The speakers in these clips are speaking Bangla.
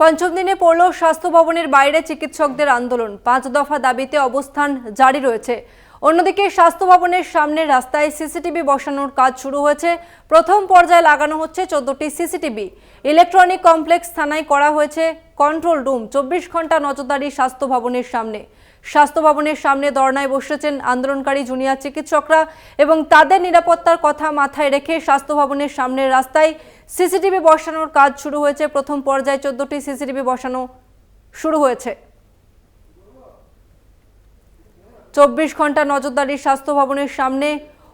পঞ্চম দিনে পড়ল স্বাস্থ্য ভবনের বাইরে চিকিৎসকদের আন্দোলন। পাঁচ দফা দাবিতে অবস্থান জারি রয়েছে। অন্যদিকে স্বাস্থ্য ভবনের সামনে রাস্তায় সিসিটিভি বসানোর কাজ শুরু হয়েছে। প্রথম পর্যায়ে লাগানো হচ্ছে চোদ্দটি সিসিটিভি। ইলেকট্রনিক কমপ্লেক্স থানায় করা হয়েছে। কন্ট্রোল রুম, চব্বিশ ঘণ্টা নজরদারি স্বাস্থ্য ভবনের সামনে। স্বাস্থ্য ভবনের সামনে ধর্নায় বসেছেন আন্দোলনকারী জুনিয়র চিকিৎসকরা এবং তাদের নিরাপত্তার কথা মাথায় রেখে স্বাস্থ্য ভবনের সামনের রাস্তায় সিসিটিভি বসানোর কাজ শুরু হয়েছে। প্রথম পর্যায়ে চোদ্দটি সিসিটিভি বসানো শুরু হয়েছে। চব্বিশ ঘণ্টা নজরদারি স্বাস্থ্য ভবনের সামনে।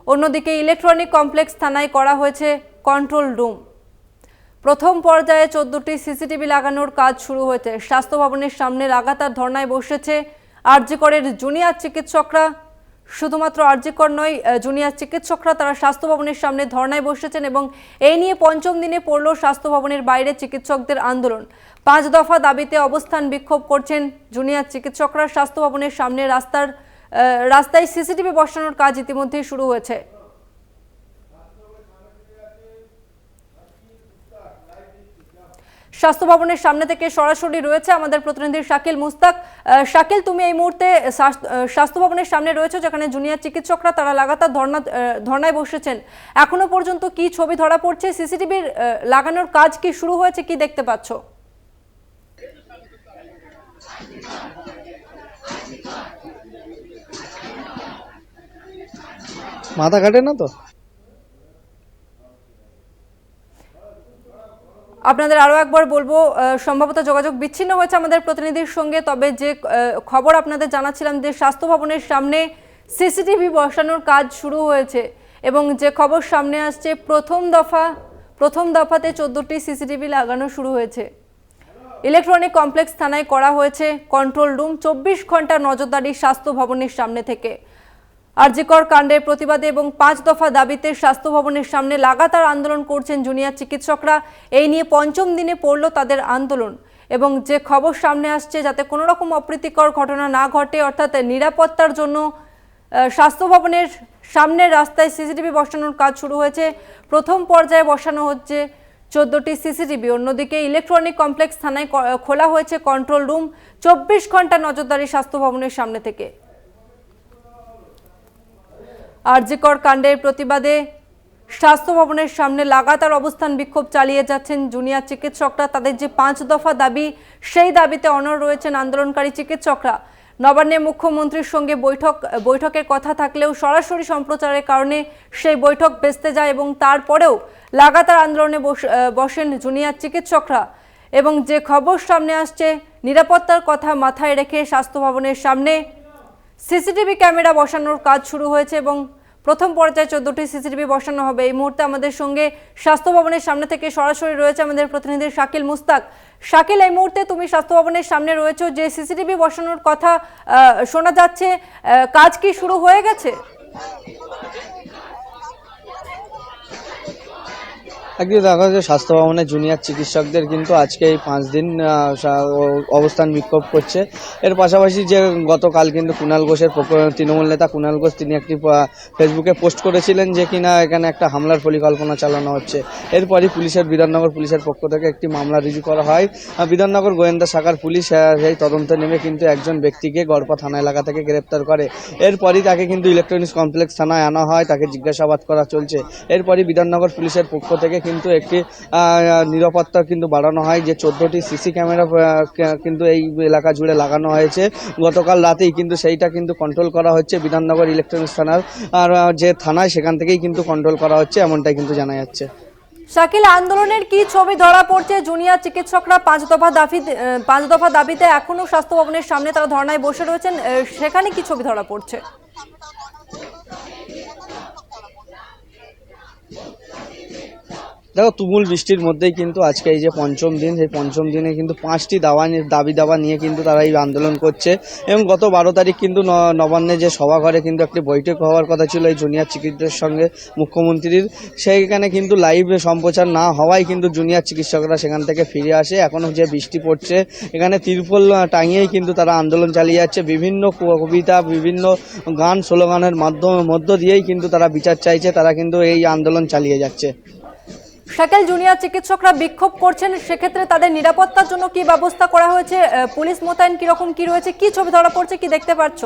অন্যদিকে ইলেকট্রনিক কমপ্লেক্স থানায় করা হয়েছে কন্ট্রোল রুম। প্রথম পর্যায়ে চোদ্দটি সিসিটিভি লাগানোর কাজ শুরু হয়েছে। স্বাস্থ্য ভবনের সামনে লাগাতার ধর্নায় বসেছে আরজিকরের জুনিয়র চিকিৎসকরা, শুধুমাত্র আরজিকর নয় জুনিয়র চিকিৎসকরা তারা স্বাস্থ্য ভবনের সামনে ধর্নায় বসেছেন এবং এই নিয়ে পঞ্চম দিনে পড়ল স্বাস্থ্য ভবনের বাইরে চিকিৎসকদের আন্দোলন। পাঁচ দফা দাবিতে অবস্থান বিক্ষোভ করছেন জুনিয়র চিকিৎসকরা। স্বাস্থ্য ভবনের সামনে রাস্তার রাস্তায় সিসিটিভি বসানোর কাজ ইতিমধ্যেই শুরু হয়েছে। স্বাস্থ্য ভবনের সামনে থেকে সরাসরি রয়েছে আমাদের প্রতিনিধি শাকিল মুস্তাক। শাকিল তুমি এই মুহূর্তে স্বাস্থ্য ভবনের সামনে রয়েছে যেখানে জুনিয়র চিকিৎসকরা তারা লাগাতার আহ, ধর্নায় বসেছেন। এখনও পর্যন্ত কি ছবি ধরা পড়ছে? সিসিটিভির লাগানোর কাজ কি শুরু হয়েছে? কি দেখতে পাচ্ছ? মাথা কাটে না তো? আপনাদের আরও একবার বলব সম্ভবত যোগাযোগ বিচ্ছিন্ন হয়েছে আমাদের প্রতিনিধির সঙ্গে, তবে যে খবর আপনাদের জানাচ্ছিলাম যে স্বাস্থ্য ভবনের সামনে সিসিটিভি বসানোর কাজ শুরু হয়েছে এবং যে খবর সামনে আসছে, প্রথম দফা, প্রথম দফাতে চোদ্দোটি সিসিটিভি লাগানো শুরু হয়েছে। ইলেকট্রনিক কমপ্লেক্স থানায় করা হয়েছে, কন্ট্রোল রুম, চব্বিশ ঘণ্টা নজরদারি স্বাস্থ্য ভবনের সামনে থেকে। আরজিকর কাণ্ডের প্রতিবাদে এবং পাঁচ দফা দাবিতে স্বাস্থ্য ভবনের সামনে লাগাতার আন্দোলন করছেন জুনিয়র চিকিৎসকরা। এই নিয়ে পঞ্চম দিনে পড়ল তাদের আন্দোলন এবং যে খবর সামনে আসছে যাতে কোনো রকম অপ্রীতিকর ঘটনা না ঘটে, অর্থাৎ নিরাপত্তার জন্য স্বাস্থ্য ভবনের সামনের রাস্তায় সিসিটিভি বসানোর কাজ শুরু হয়েছে। প্রথম পর্যায়ে বসানো হচ্ছে চোদ্দটি সিসিটিভি। অন্যদিকে ইলেকট্রনিক কমপ্লেক্স থানায় খোলা হয়েছে কন্ট্রোল রুম। চব্বিশ ঘণ্টা নজরদারি স্বাস্থ্য ভবনের সামনে থেকে। আরজিকর কাণ্ডের প্রতিবাদে স্বাস্থ্য ভবনের সামনে লাগাতার অবস্থান বিক্ষোভ চালিয়ে যাচ্ছেন জুনিয়র চিকিৎসকরা। তাদের যে পাঁচ দফা দাবি, সেই দাবিতে অনড় রয়েছেন আন্দোলনকারী চিকিৎসকরা। নবান্নে মুখ্যমন্ত্রীর সঙ্গে বৈঠক, বৈঠকের কথা থাকলেও সরাসরি সম্প্রচারের কারণে সেই বৈঠক ভেস্তে যায় এবং তারপরেও লাগাতার আন্দোলনে বস- বসেন জুনিয়র চিকিৎসকরা। এবং যে খবর সামনে আসছে, নিরাপত্তার কথা মাথায় রেখে স্বাস্থ্য ভবনের সামনে সিসিটিভি ক্যামেরা বসানোর কাজ শুরু হয়েছে এবং প্রথম পর্যায়ে চোদ্দটি সিসিটিভি বসানো হবে। এই মুহূর্তে আমাদের সঙ্গে স্বাস্থ্য ভবনের সামনে থেকে সরাসরি রয়েছে আমাদের প্রতিনিধি শাকিল মুস্তাক। শাকিল, এই মুহূর্তে তুমি স্বাস্থ্য ভবনের সামনে রয়েছে। যে সিসিটিভি বসানোর কথা শোনা যাচ্ছে কাজ কি শুরু হয়ে গেছে? একদিকে দেখা যাচ্ছে স্বাস্থ্য ভবনের জুনিয়র চিকিৎসকদের কিন্তু আজকে এই পাঁচ দিন অবস্থান বিক্ষোভ করছে। এর পাশাপাশি যে গতকাল কিন্তু কুণাল ঘোষের তৃণমূল নেতা কুণাল ঘোষ, তিনি একটি ফেসবুকে পোস্ট করেছিলেন যে কিনা এখানে একটা হামলার পরিকল্পনা চালানো হচ্ছে। এরপরই পুলিশের, বিধাননগর পুলিশের পক্ষ থেকে একটি মামলা রুজু করা হয়। বিধাননগর গোয়েন্দা শাখার পুলিশ সেই তদন্তে নেমে কিন্তু একজন ব্যক্তিকে গড়পা থানা এলাকা থেকে গ্রেপ্তার করে। এরপরই তাকে কিন্তু ইলেকট্রনিক্স কমপ্লেক্স থানায় আনা হয়, তাকে জিজ্ঞাসাবাদ করা চলছে। এরপরই বিধাননগর পুলিশের পক্ষ থেকে কিন্তু একটি নিরাপত্তা কিন্তু বাড়ানো হয়। যে চোদ্দটি সিসি ক্যামেরা কিন্তু এই এলাকা জুড়ে লাগানো হয়েছে। গতকাল রাতেই কিন্তু সেইটা কিন্তু কন্ট্রোল করা হচ্ছে বিধাননগর ইলেকট্রনিক্স থানার। আর যে থানায় সেখান থেকেই কিন্তু কন্ট্রোল করা হচ্ছে, এমনটাই কিন্তু জানা যাচ্ছে। শাকিল, আন্দোলনের কি ছবি ধরা পড়ছে? জুনিয়র চিকিৎসকরা পাঁচ দফা দাবি পাঁচ দফা দাবিতে এখনও স্বাস্থ্য ভবনের সামনে তারা ধর্নায় বসে রয়েছেন। সেখানে কি ছবি ধরা পড়ছে? দেখো, তুমুল বৃষ্টির মধ্যেই কিন্তু আজকে এই যে পঞ্চম দিন, সেই পঞ্চম দিনে কিন্তু পাঁচটি দাবা নিয়ে- দাবি দাবা নিয়ে কিন্তু তারা এই আন্দোলন করছে। এবং গত বারো তারিখ কিন্তু নবান্নে যে সভাঘরে কিন্তু একটি বৈঠক হওয়ার কথা ছিল এই জুনিয়র চিকিৎসকের সঙ্গে মুখ্যমন্ত্রীর। সেইখানে কিন্তু লাইভ সম্প্রচার না হওয়ায় কিন্তু জুনিয়র চিকিৎসকরা সেখান থেকে ফিরে আসে। এখনও যে বৃষ্টি পড়ছে, এখানে তিরপল টাঙিয়েই কিন্তু তারা আন্দোলন চালিয়ে যাচ্ছে। বিভিন্ন কবিতা, বিভিন্ন গান, স্লোগানের মাধ্যমে, মধ্য দিয়েই কিন্তু তারা বিচার চাইছে, তারা কিন্তু এই আন্দোলন চালিয়ে যাচ্ছে। শাকেল জুনিয়র চিকিৎসকরা বিক্ষোভ করছেন, সেক্ষেত্রে তাদের নিরাপত্তার জন্য কি ব্যবস্থা করা হয়েছে? পুলিশ মোতায়েন কীরকম কি রয়েছে? কি ছবি ধরা পড়ছে? কি দেখতে পাচ্ছ?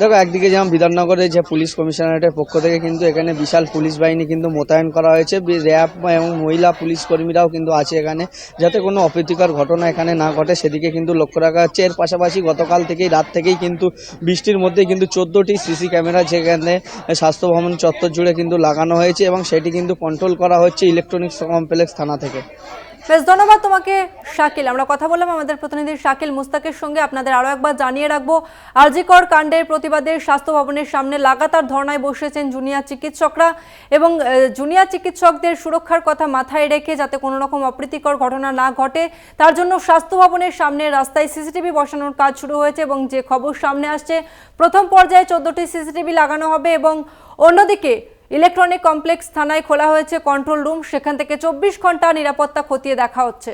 দেখো, একদিকে যেমন বিধাননগরে যে পুলিশ কমিশনারেটের পক্ষ থেকে কিন্তু এখানে বিশাল পুলিশ বাহিনী কিন্তু মোতায়েন করা হয়েছে। র্যাব এবং মহিলা পুলিশ কর্মীরাও কিন্তু আছে এখানে। যাতে কোনো অপ্রীতিকর ঘটনা এখানে না ঘটে, সেদিকে কিন্তু লক্ষ্য রাখা হচ্ছে। এর পাশাপাশি গতকাল থেকেই রাত থেকেই কিন্তু বৃষ্টির মধ্যে কিন্তু চোদ্দোটি সিসি ক্যামেরা যেখানে স্বাস্থ্য ভবন চত্বর জুড়ে কিন্তু লাগানো হয়েছে এবং সেটি কিন্তু কন্ট্রোল করা হচ্ছে ইলেকট্রনিক্স কমপ্লেক্স থানা থেকে। বেশ, ধন্যবাদ তোমাকে, শাকিল। আমরা কথা বললাম আমাদের প্রতিনিধি শাকিল মুস্তাকের সঙ্গে। আপনাদের আরও একবার জানিয়ে রাখব, আরজিকর কাণ্ডের প্রতিবাদে স্বাস্থ্য ভবনের সামনে লাগাতার ধর্নায় বসেছেন জুনিয়র চিকিৎসকরা এবং জুনিয়র চিকিৎসকদের সুরক্ষার কথা মাথায় রেখে যাতে কোনো রকম অপ্রীতিকর ঘটনা না ঘটে, তার জন্য স্বাস্থ্য ভবনের সামনে রাস্তায় সিসিটিভি বসানোর কাজ শুরু হয়েছে এবং যে খবর সামনে আসছে, প্রথম পর্যায়ে চোদ্দটি সিসিটিভি লাগানো হবে এবং অন্যদিকে ইলেকট্রনিক কমপ্লেক্স থানায় খোলা হয়েছে কন্ট্রোল রুম। সেখান থেকে চব্বিশ ঘণ্টা নিরাপত্তা খতিয়ে দেখা হচ্ছে।